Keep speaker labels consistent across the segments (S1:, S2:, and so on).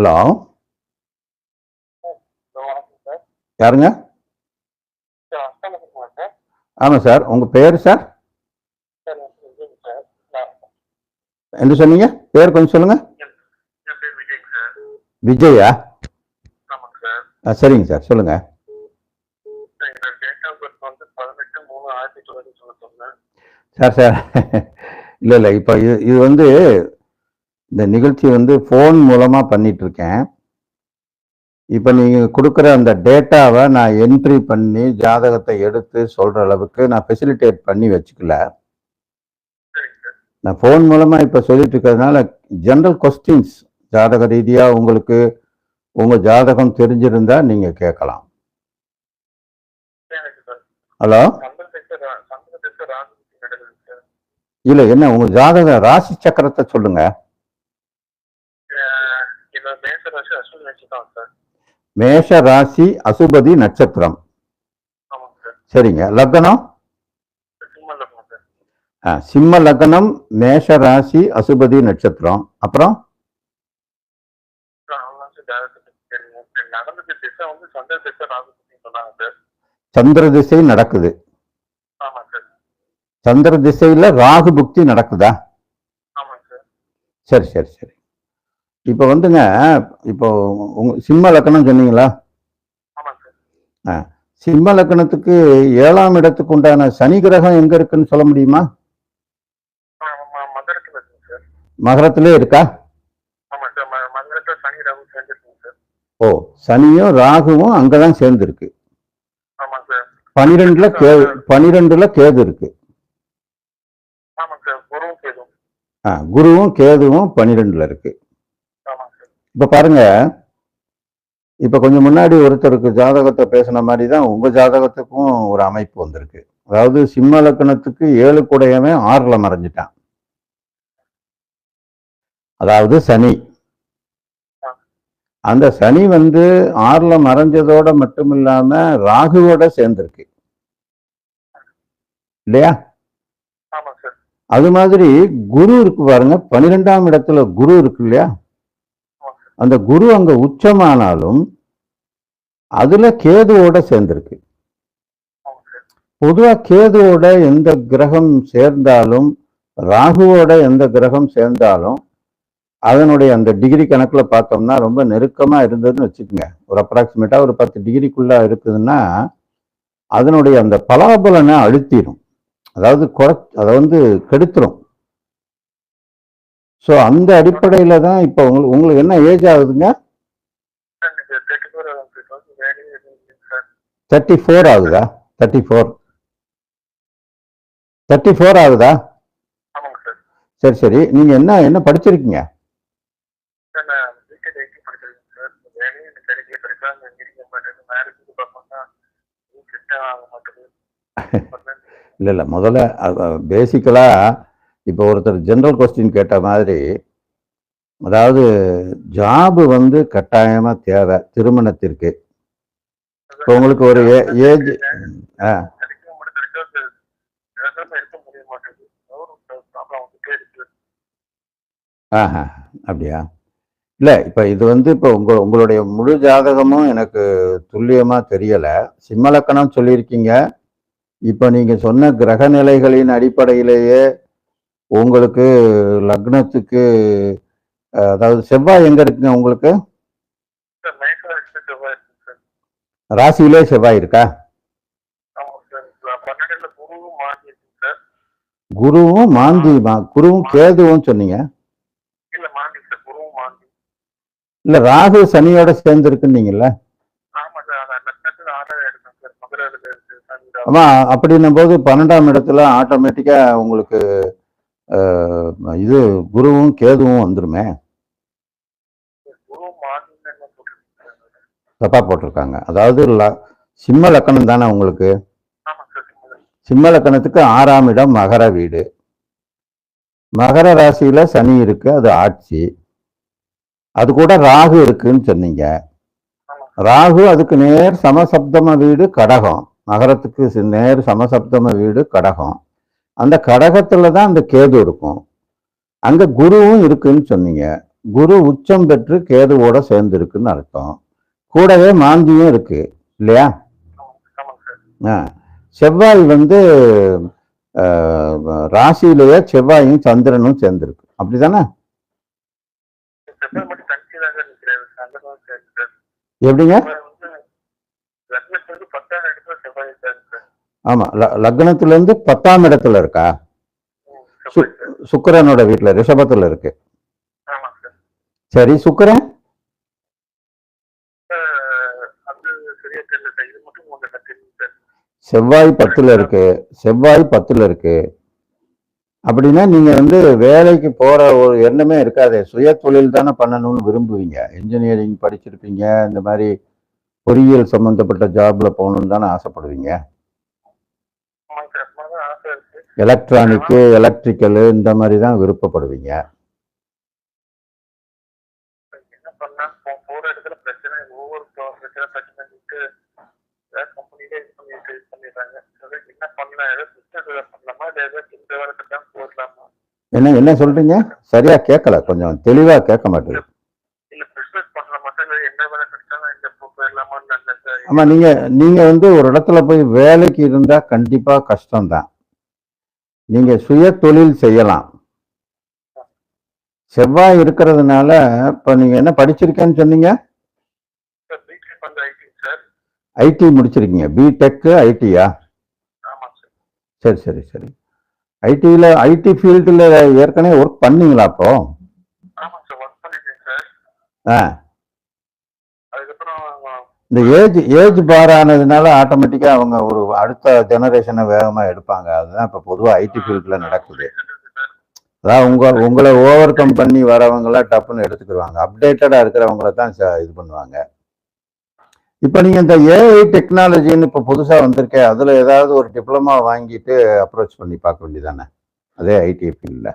S1: Hello. யாருங்க? ஆமாம் sir? உங்கள் பேர் சார்? என்ன சொன்னீங்க? பேர் கொஞ்சம்
S2: பேர் விஜய்?
S1: ஆ சரிங்க சார்
S2: தொண்ணூத்தொன்று
S1: சார் சார் இல்லை இல்லை இப்போ இது இது வந்து இந்த நிகழ்ச்சி வந்து ஃபோன் மூலமாக பண்ணிட்டு இருக்கேன் இப்போ நீங்கள் கொடுக்குற அந்த டேட்டாவை நான் என்ட்ரி பண்ணி ஜாதகத்தை எடுத்து சொல்கிற அளவுக்கு நான் ஃபெசிலிட்டேட் பண்ணி வச்சுக்கல. நான் ஃபோன் மூலமாக இப்போ சொல்லிட்டு இருக்கிறதுனால ஜென்ரல் கொஸ்டின்ஸ் ஜாதக ரீதியாக உங்களுக்கு உங்கள் ஜாதகம் தெரிஞ்சிருந்தா நீங்கள் கேட்கலாம். ஹலோ? இல்லை என்ன உங்கள் ஜாதக ராசி சக்கரத்தை சொல்லுங்கள்
S2: அஹ் என்னோட மேச ராசி அஸ்வினி ராசி தான் சார்
S1: மேஷ ராசி அசுபதி நட்சத்திரம். சரிங்க. லக்னம்? சிம்ம லக்னம் மேஷ ராசி அசுபதி நட்சத்திரம். அப்புறம்? சந்திர திசை நடக்குது. சந்திர திசையில ராகு புக்தி நடக்குதா?
S2: சரி
S1: சரி சரி. இப்போ வந்துங்க இப்போ உங்க சிம்ம லக்கணம் சொன்னீங்களா?
S2: சார்.
S1: சிம்ம லக்கணத்துக்கு ஏழாம் இடத்துக்கு உண்டான சனி கிரகம் எங்க இருக்குன்னு சொல்ல முடியுமா? மகரத்திலே இருக்கா? ஓ சனியும் ராகுவும் அங்கதான் சேர்ந்துருக்கு. பனிரெண்டுல கேது பனிரெண்டுல கேது இருக்கு.
S2: குருவும்
S1: ஆ, கேதுவும் பனிரெண்டுல இருக்கு. இப்ப பாருங்க. இப்ப கொஞ்சம் முன்னாடி ஒருத்தருக்கு ஜாதகத்தை பேசின மாதிரி தான் உங்க ஜாதகத்துக்கும் ஒரு அமைப்பு வந்திருக்கு. அதாவது சிம்ம லக்கணத்துக்கு ஏழு கூடையவன் ஆறுல மறைஞ்சிட்டான். அதாவது சனி. அந்த சனி வந்து ஆறுல மறைஞ்சதோட மட்டும் இல்லாம ராகுவோட சேர்ந்திருக்கு. இல்லையா? அது மாதிரி குரு இருக்கு பாருங்க. பன்னிரெண்டாம் இடத்துல குரு இருக்கு இல்லையா? அந்த குரு அங்கே உச்சமானாலும் அதில் கேதுவோட சேர்ந்திருக்கு. பொதுவாக கேதுவோட எந்த கிரகம் சேர்ந்தாலும் ராகுவோட எந்த கிரகம் சேர்ந்தாலும் அதனுடைய அந்த டிகிரி கணக்கில் பார்த்தோம்னா ரொம்ப நெருக்கமாக இருந்ததுன்னு வச்சுக்கோங்க. ஒரு அப்ராக்சிமேட்டாக ஒரு பத்து டிகிரிக்குள்ளே இருக்குதுன்னா அதனுடைய அந்த பலாபலனை அழுத்திடும் அதாவது குறை அதை வந்து கெடுத்துரும். ஸோ அந்த அடிப்படையில் தான் இப்போ உங்களுக்கு உங்களுக்கு என்ன ஏஜ் ஆகுதுங்க?
S2: தேர்ட்டி ஃபோர்
S1: ஆகுதா? தேர்ட்டி ஃபோர் தேர்ட்டி ஃபோர் ஆகுதா?
S2: சரி
S1: சரி. நீங்கள் என்ன என்ன படிச்சிருக்கீங்க? இல்லை இல்லை. முதல்ல பேசிக்கலாக இப்போ ஒருத்தர் ஜென்ரல் கொஸ்டின் கேட்ட மாதிரி அதாவது ஜாபு வந்து கட்டாயமாக தேவை திருமணத்திற்கு. இப்போ உங்களுக்கு ஒரு ஏஜ் ஆ. ஆஹா அப்படியா? இல்லை இப்போ இது வந்து இப்போ உங்க உங்களுடைய முழு ஜாதகமும் எனக்கு துல்லியமாக தெரியலை. சிம்மலக்கணம் சொல்லியிருக்கீங்க. இப்போ நீங்கள் சொன்ன கிரக நிலைகளின் அடிப்படையிலேயே உங்களுக்கு லக்னத்துக்கு அதாவது செவ்வாய் எங்கே இருக்குங்க உங்களுக்கு? ராசியிலே செவ்வாய் இருக்கா?
S2: குருவும்
S1: மாந்தி குருவும் கேதுவும் சொன்னீங்க?
S2: இல்ல
S1: ராகு சனியோட சேர்ந்துருக்குன்னீங்கல்ல
S2: ஆமா சார் அதான் லட்சத்துல ஆறாவது எடுக்கும் சார் மதுரையில இருக்கு சனி
S1: ஆமா அப்படின்னும் போது பன்னெண்டாம் இடத்துல ஆட்டோமேட்டிக்கா உங்களுக்கு இது குருவும் கேதுவும் வந்துருமே? தப்பா போட்டிருக்காங்க. அதாவது சிம்ம லக்கணம் தானே உங்களுக்கு?
S2: சிம்ம-
S1: லக்கணத்துக்கு ஆறாம் இடம் மகர வீடு. மகர ராசியில சனி இருக்கு அது ஆட்சி. அது கூட ராகு இருக்குன்னு சொன்னீங்க. ராகு அதுக்கு நேர் சமசப்தம வீடு கடகம். மகரத்துக்கு நேர் சமசப்தம வீடு கடகம். அந்த கடகத்துல தான் அந்த கேது இருக்கும். அங்க குருவும் இருக்குன்னு சொன்னீங்க. குரு உச்சம் பெற்று கேதுவோட சேர்ந்து இருக்குன்னு அர்த்தம். கூடவே மாந்தியும் இருக்கு. இல்லையா? ஆ. செவ்வாய் வந்து ராசியிலேயே செவ்வாயும் சந்திரனும் சேர்ந்துருக்கு. அப்படிதானே
S2: செவ்வாய் மட்டும் தனிச்சு தான் சார் நிற்கிறாரு சந்திரனும் சரி சார்
S1: எப்படிங்க
S2: செவ்வாய் வந்து லக்னத்துல இருந்து பத்தாம் இடத்துல செவ்வாய் சார் சார்
S1: ஆமா லக்னத்துல இருந்து பத்தாம் இடத்துல இருக்கா? சுக்கிரனோட வீட்டுல ரிஷபத்துல இருக்கு.
S2: சார்
S1: சுக்கிரன்? செவ்வாய் பத்துல இருக்கு. செவ்வாய் பத்துல இருக்கு. அப்படின்னா நீங்க வந்து வேலைக்கு போற ஒரு எண்ணமே இருக்காதே. சுய தொழில் தானே பண்ணணும்னு விரும்புவீங்க. இன்ஜினியரிங் படிச்சிருப்பீங்க. இந்த மாதிரி பொறியியல் சம்பந்தப்பட்ட ஜாப்ல போகணும்னு தானே ஆசைப்படுவீங்க
S2: ஆமாங்க சார் அது தான் ஆசை இருக்கு
S1: எலக்ட்ரானிக்கு எலக்ட்ரிக்கலு இந்த மாதிரி தான் விருப்பப்படுவீங்க.
S2: என்ன என்ன
S1: சொல்றீங்க? சரியா கேட்கல கொஞ்சம் தெளிவா கேட்க மாட்டேங்குது. ஆமா நீங்க நீங்க வந்து ஒரு இடத்துல போய் வேலைக்கு இருந்தா கண்டிப்பா கஷ்டம்தான். நீங்க சுய தொழில் செய்யலாம். செவ்வாய் இருக்கிறதுனால இப்ப நீங்க என்ன படிச்சிருக்கேன்னு சொன்னீங்க?
S2: பிடெக் ஐடி சார்
S1: ஐடி முடிச்சிருக்கீங்க. பிடெக்கு ஐடியா?
S2: சார்
S1: சரி சரி. சரி ஐடியில் ஐடி ஃபீல்டில் ஏற்கனவே ஒர்க் பண்ணீங்களா அப்போ?
S2: ஆமாம் சார் ஒர்க் பண்ணிட்டேன் சார்
S1: ஆ. இந்த ஏஜ் ஏஜ் பார் ஆனதுனால ஆட்டோமேட்டிக்காக அவங்க ஒரு அடுத்த ஜெனரேஷனை வேகமாக எடுப்பாங்க. அதுதான் இப்போ பொதுவாக ஐடி ஃபீல்டில் நடக்குது.
S2: அதாவது
S1: அதான் உங்க உங்களை ஓவர் கம் பண்ணி வரவங்களாம் டப்புன்னு எடுத்துக்கிடுவாங்க அப்டேட்டடாக இருக்கிறவங்கள தான் ச- இது பண்ணுவாங்க. இப்போ நீங்கள் இந்த ஏஐ டெக்னாலஜின்னு இப்போ புதுசாக வந்திருக்கே அதில் ஏதாவது ஒரு டிப்ளமா வாங்கிட்டு அப்ரோச் பண்ணி பார்க்க வேண்டியதானே அதே ஐடி ஃபீல்டில்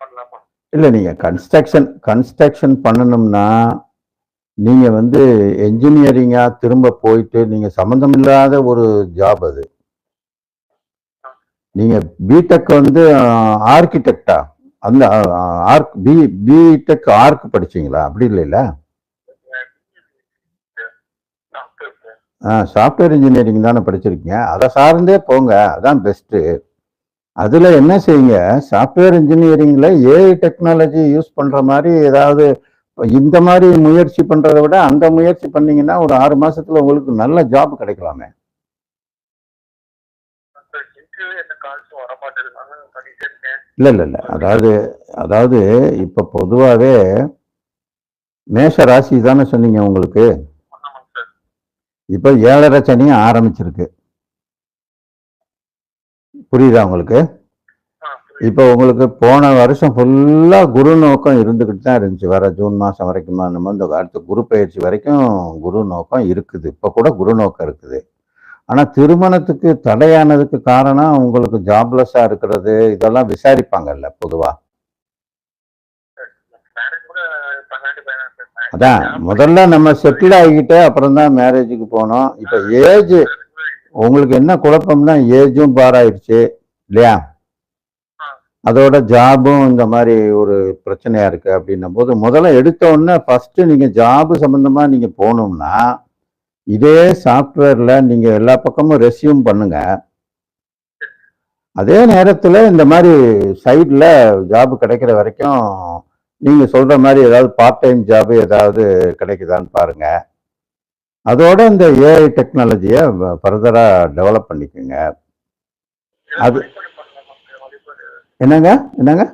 S2: பண்ணலாமா?
S1: இல்லை நீங்கள் கன்ஸ்ட்ரக்ஷன் கன்ஸ்ட்ரக்ஷன் பண்ணணும்னா நீங்கள் வந்து என்ஜினியரிங்காக திரும்ப போயிட்டு நீங்கள் சம்மந்தமில்லாத ஒரு ஜாப் அது. நீங்கள் பிடெக் வந்து ஆர்கிடெக்டா அந்த ஆர்க் பி பிடெக் ஆர்க் படிச்சீங்களா? அப்படி இல்லைல்ல?
S2: ஆ
S1: சாஃப்ட்வேர் இன்ஜினியரிங் தானே படிச்சிருக்கீங்க. அதை சார்ந்தே போங்க. அதான் பெஸ்ட்டு அதில் என்ன செய்யுங்க? சாஃப்ட்வேர் இன்ஜினியரிங்கில் ஏஐ டெக்னாலஜி யூஸ் பண்ணுற மாதிரி ஏதாவது இந்த மாதிரி முயற்சி பண்ணுறதை விட அந்த முயற்சி பண்ணீங்கன்னா ஒரு ஆறு மாசத்துல உங்களுக்கு நல்ல ஜாப் கிடைக்கலாமே. இல்லை இல்லை இல்லை. அதாவது அதாவது இப்போ பொதுவாகவே மேஷ ராசி தானே சொன்னீங்க உங்களுக்கு? இப்போ ஏழரை சனியும் ஆரம்பிச்சிருக்கு. புரியுதா உங்களுக்கு? இப்போ உங்களுக்கு போன வருஷம் ஃபுல்லாக குரு நோக்கம் இருந்துக்கிட்டு தான் இருந்துச்சு. வர ஜூன் மாதம் வரைக்கும் நம்ம இந்த அடுத்த குரு பயிற்சி வரைக்கும் குரு நோக்கம் இருக்குது. இப்போ கூட குரு நோக்கம் இருக்குது. ஆனால் திருமணத்துக்கு தடையானதுக்கு காரணம் உங்களுக்கு ஜாப்லெஸ்ஸாக இருக்கிறது இதெல்லாம் விசாரிப்பாங்கல்ல பொதுவாக
S2: சார்
S1: அதான் முதல்ல நம்ம செட்டில் ஆகிக்கிட்டு அப்புறம் தான் மேரேஜுக்கு போனோம். இப்போ ஏஜ் உங்களுக்கு என்ன குழப்பம்னா ஏஜும் பாராயிடுச்சு இல்லையா? அதோட ஜாபும் இந்த மாதிரி ஒரு பிரச்சனையா இருக்கு அப்படின்னும் போது முதல்ல எடுத்த உடனே ஃபர்ஸ்ட் நீங்க ஜாப் சம்பந்தமா நீங்க போகணும்னா இதே சாஃப்ட்வேர்ல நீங்க எல்லா பக்கமும் ரெஸ்யூம் பண்ணுங்க. அதே நேரத்துல இந்த மாதிரி சைடில் ஜாப் கிடைக்கிற வரைக்கும் நீங்க சொல்ற மாதிரி ஏதாவது பார்ட் டைம் ஜாப் ஏதாவது கிடைக்குதான்னு பாருங்க. அதோட இந்த ஏஐ டெக்னாலஜியை ஃபர்தராக டெவலப் பண்ணிக்கோங்க. அது- என்னங்க? என்னங்க?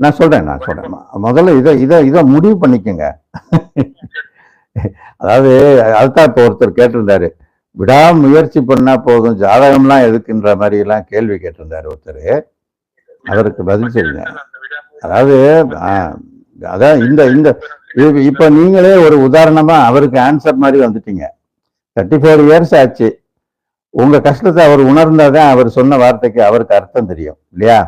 S1: நான் சொல்கிறேன் நான் சொல்கிறேன் முதல்ல இதை இதை இதை முடிவு பண்ணிக்கோங்க. அதாவது அதுதான் இப்போ ஒருத்தர் கேட்டிருந்தாரு. விடாமுயற்சி பண்ணால் போதும் ஜாதகம்லாம் எதுக்குன்ற மாதிரி எல்லாம் கேள்வி கேட்டிருந்தாரு ஒருத்தர். அவருக்கு பதில் சொல்லுங்க. அதாவது ஆ, அதான் இந்த இந்த இப்ப நீங்களே ஒரு உதாரணமா அவருக்கு ஆன்சர் மாதிரி வந்துட்டீங்க. தேர்ட்டி ஃபோர் இயர்ஸ் ஆச்சு. உங்க கஷ்டத்தை அவர் உணர்ந்தாதான் அவர் சொன்ன வார்த்தைக்கு அவருக்கு அர்த்தம் தெரியும் இல்லையா?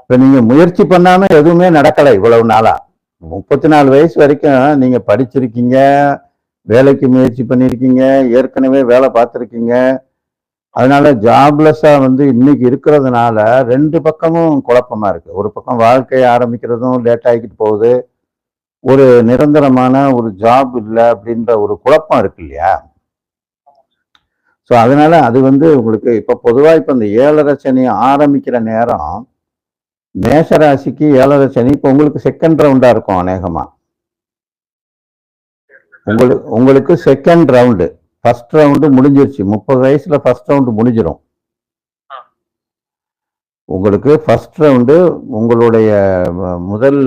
S1: இப்ப நீங்க முயற்சி பண்ணாம எதுவுமே நடக்கலை இவ்வளவு நாளா. முப்பத்தி நாலு வயசு வரைக்கும் நீங்க படிச்சிருக்கீங்க வேலைக்கு முயற்சி பண்ணியிருக்கீங்க ஏற்கனவே வேலை பார்த்துருக்கீங்க. அதனால ஜாப்லெஸ்ஸா வந்து இன்னைக்கு இருக்கிறதுனால ரெண்டு பக்கமும் குழப்பமா இருக்கு. ஒரு பக்கம் வாழ்க்கையை ஆரம்பிக்கிறதும் லேட் ஆகிக்கிட்டு போகுது. ஒரு நிரந்தரமான ஒரு ஜாப் இல்லை அப்படின்ற ஒரு குழப்பம் இருக்கு இல்லையா? ஸோ அதனால அது வந்து உங்களுக்கு இப்போ பொதுவாக இப்போ இந்த ஏழரை சனி ஆரம்பிக்கிற நேரம் மேஷராசிக்கு ஏழரை சனி இப்போ உங்களுக்கு செகண்ட் ரவுண்டா இருக்கும் அநேகமா. உங்களுக்கு உங்களுக்கு செகண்ட் ரவுண்டு ஃபர்ஸ்ட் ரவுண்டு முடிஞ்சிருச்சு. முப்பது வயசுல ஃபர்ஸ்ட் ரவுண்டு முடிஞ்சிடும் உங்களுக்கு ஃபர்ஸ்ட் ரவுண்டு உங்களுடைய முதல்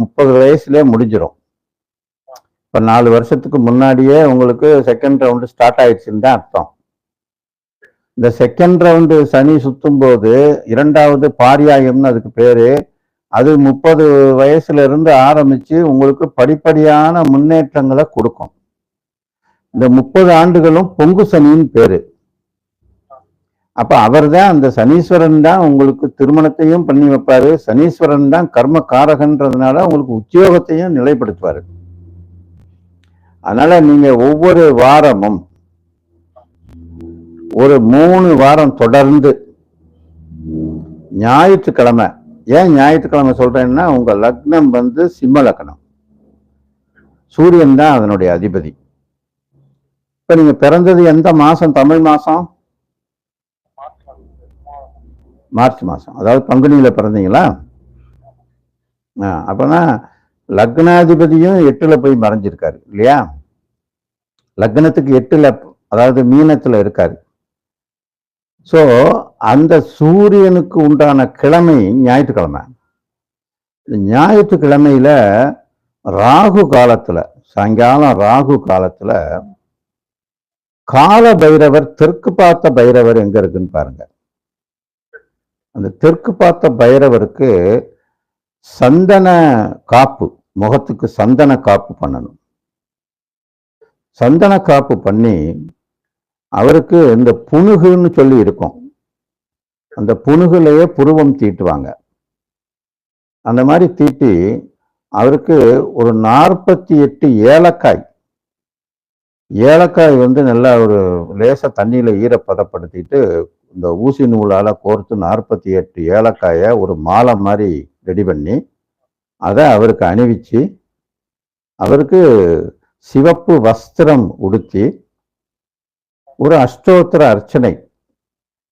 S1: முப்பது வயசுலேயே முடிஞ்சிடும் இப்போ நாலு வருஷத்துக்கு முன்னாடியே உங்களுக்கு செகண்ட் ரவுண்டு ஸ்டார்ட் ஆயிடுச்சுன்னு தான் அர்த்தம். இந்த செகண்ட் ரவுண்டு சனி சுத்தும் போது இரண்டாவது பாரியாயம்னு அதுக்கு பேரு. அது முப்பது வயசுல இருந்து ஆரம்பிச்சு உங்களுக்கு படிப்படியான முன்னேற்றங்களை கொடுக்கும். இந்த முப்பது ஆண்டுகளும் பொங்கு சனின்னு பேரு. அப்ப அவர்தான் அந்த சனீஸ்வரன் தான் உங்களுக்கு திருமணத்தையும் பண்ணி வைப்பார். சனீஸ்வரன் தான் கர்ம காரகன்றதுனால உங்களுக்கு உத்தியோகத்தையும் நிலைப்படுத்துவார். அதனால நீங்கள் ஒவ்வொரு வாரமும் ஒரு மூணு வாரம் தொடர்ந்து ஞாயிற்றுக்கிழமை ஏன் ஞாயிற்றுக்கிழமை சொல்றேன்னா உங்கள் லக்னம் வந்து சிம்ம லக்னம். சூரியன் தான் அதனுடைய அதிபதி. இப்போ நீங்கள் பிறந்தது எந்த மாதம் தமிழ் மாதம் மார்ச் மாசம். அதாவது பங்குனியில் பிறந்தீங்களா? ஆ, அப்பனா லக்னாதிபதியும் எட்டுல போய் மறைஞ்சிருக்காரு இல்லையா? லக்னத்துக்கு எட்டுல அதாவது மீனத்துல இருக்காரு. சோ அந்த சூரியனுக்கு உண்டான கிழமை ஞாயிற்றுக்கிழமை. ஞாயிற்றுக்கிழமையில் ராகு காலத்துல சாயங்காலம் ராகு காலத்துல கால பைரவர் தெற்கு பார்த்த பைரவர் எங்க இருக்குன்னு பாருங்க. அந்த தெற்கு பார்த்த பைரவருக்கு சந்தன காப்பு முகத்துக்கு சந்தன காப்பு பண்ணணும். சந்தன காப்பு பண்ணி அவருக்கு இந்த புணுகுன்னு சொல்லி இருக்கும். அந்த புணுகுலையே புருவம் தீட்டுவாங்க. அந்த மாதிரி தீட்டி அவருக்கு ஒரு நாற்பத்தி எட்டு ஏலக்காய். ஏலக்காய் வந்து நல்லா ஒரு லேசாக தண்ணியில் ஈரப்பதப்படுத்திட்டு இந்த ஊசி நூலால் கோர்த்து நாற்பத்தி எட்டு ஏலக்காயை ஒரு மாலை மாதிரி ரெடி பண்ணி அதை அவருக்கு அணிவிச்சு அவருக்கு சிவப்பு வஸ்திரம் உடுத்தி ஒரு அஷ்டோத்திர அர்ச்சனை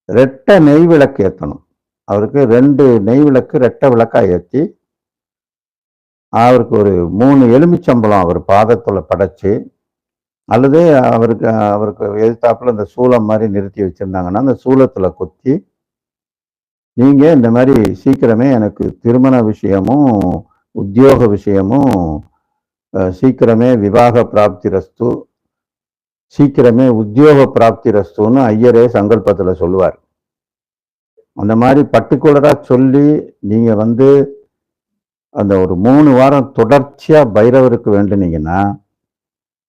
S1: ரெட்டை நெய் விளக்கு ஏற்றணும் அவருக்கு ரெண்டு நெய் விளக்கு ரெட்டை விளக்காக ஏற்றி அவருக்கு ஒரு மூணு எலுமிச்சம்பழம் அவர் பாதத்தில் படைச்சு அல்லது அவருக்கு அவருக்கு எதிர்த்தாப்புல இந்த சூளம் மாதிரி நிறுத்தி வச்சிருந்தாங்கன்னா அந்த சூளத்தில் கொத்தி நீங்கள் இந்த மாதிரி சீக்கிரமே எனக்கு திருமண விஷயமும் உத்தியோக விஷயமும் சீக்கிரமே விவாக பிராப்தி ரஸ்து சீக்கிரமே உத்தியோக பிராப்தி ரஸ்துன்னு ஐயரே சங்கல்பத்தில் சொல்லுவார். அந்த மாதிரி பர்டிகுலராக சொல்லி நீங்கள் வந்து அந்த ஒரு மூணு வாரம் தொடர்ச்சியாக பைரவருக்கு வேண்டுனீங்கன்னா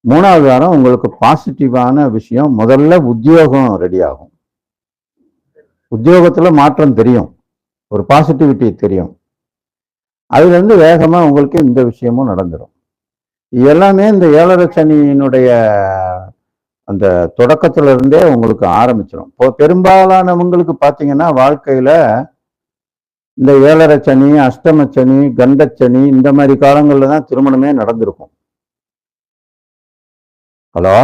S1: மூணாவது வாரம் உங்களுக்கு பாசிட்டிவான விஷயம் முதல்ல உத்தியோகம் ரெடி ஆகும். உத்தியோகத்தில் மாற்றம் தெரியும். ஒரு பாசிட்டிவிட்டி தெரியும். அதுலேருந்து வேகமாக உங்களுக்கு இந்த விஷயமும் நடந்துடும் எல்லாமே இந்த ஏழரை சனியினுடைய அந்த தொடக்கத்துல இருந்தே உங்களுக்கு ஆரம்பிச்சிடும் இப்போ பெரும்பாலானவங்களுக்கு பார்த்தீங்கன்னா வாழ்க்கையில் இந்த ஏழரை சனி அஷ்டம சனி கண்டச்சனி இந்த மாதிரி காலங்களில் தான் திருமணமே நடந்திருக்கும். ஹலோ?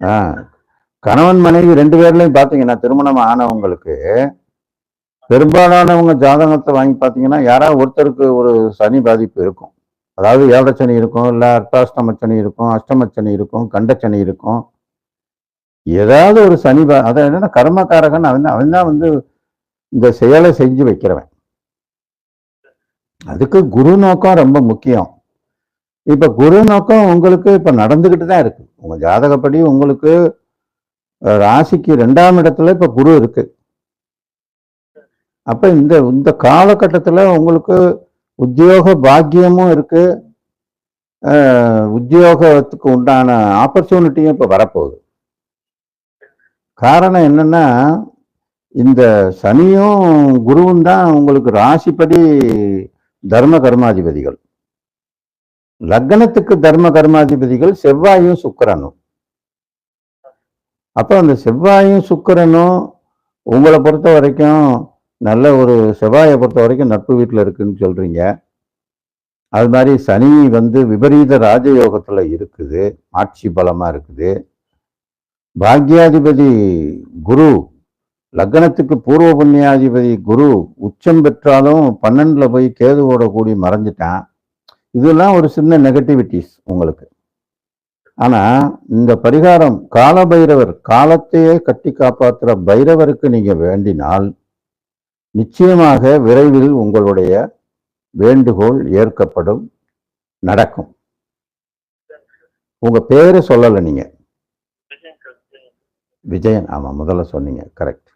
S1: ஆ. கணவன் மனைவி ரெண்டு பேர்லையும் பார்த்தீங்கன்னா திருமணம் ஆனவங்களுக்கு பெரும்பாலானவங்க ஜாதகத்தை வாங்கி பார்த்தீங்கன்னா யாராவது ஒருத்தருக்கு ஒரு சனி பாதிப்பு இருக்கும். அதாவது ஏழரை சனி இருக்கும் இல்லை அர்த்தாஷ்டம சனி இருக்கும் அஷ்டம சனி இருக்கும் கண்டச்சனி இருக்கும். ஏதாவது ஒரு சனி பா அதை என்னன்னா கர்மகாரகன் அவன் அவன் தான் வந்து இந்த செயலை செஞ்சு வைக்கிறவன். அதுக்கு குரு நோக்கம் ரொம்ப முக்கியம். இப்போ குரு நோக்கம் உங்களுக்கு இப்போ நடந்துக்கிட்டு தான் இருக்கு. உங்க ஜாதகப்படி உங்களுக்கு ராசிக்கு ரெண்டாம் இடத்துல இப்ப குரு இருக்கு. அப்ப இந்த இந்த காலகட்டத்துல உங்களுக்கு உத்தியோக பாக்கியமும் இருக்கு. அஹ், உத்தியோகத்துக்கு உண்டான ஆப்பர்ச்சுனிட்டியும் இப்ப வரப்போகுது. காரணம் என்னன்னா இந்த சனியும் குருவும் தான் உங்களுக்கு ராசிப்படி தர்ம கர்மாதிபதிகள். லக்னத்துக்கு தர்ம கர்மாதிபதிகள் செவ்வாயும் சுக்கரனும். அப்போ அந்த செவ்வாயும் சுக்கரனும் உங்களை பொறுத்த வரைக்கும் நல்ல ஒரு செவ்வாயை பொறுத்த வரைக்கும் நட்பு வீட்டில் இருக்குன்னு சொல்றீங்க. அது மாதிரி சனி வந்து விபரீத ராஜயோகத்தில் இருக்குது. ஆட்சி பலமாக இருக்குது. பாக்யாதிபதி குரு லக்னத்துக்கு பூர்வ புண்ணியாதிபதி குரு உச்சம் பெற்றாலும் பன்னெண்டில் போய் கேதுவோட கூடி மறைஞ்சிட்டான். இதெல்லாம் ஒரு சின்ன நெகட்டிவிட்டிஸ் உங்களுக்கு. ஆனால் இந்த பரிகாரம் கால பைரவர் காலத்தையே கட்டி காப்பாற்றுற பைரவருக்கு நீங்கள் வேண்டினால் நிச்சயமாக விரைவில் உங்களுடைய வேண்டுகோள் ஏற்கப்படும் நடக்கும். உங்கள் பேரை சொல்லலை நீங்கள்
S2: விஜயன்
S1: ஆமாம் முதல்ல சொன்னீங்க கரெக்ட்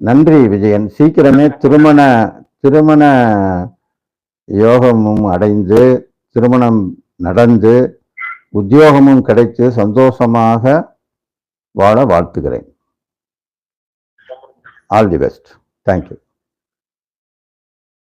S1: நன்றி விஜயன். சீக்கிரமே திருமண திருமண யோகமும் அடைந்து திருமணம் நடந்து உத்தியோகமும் கிடைத்து சந்தோஷமாக வாழ வாழ்த்துகிறேன். All the best thank you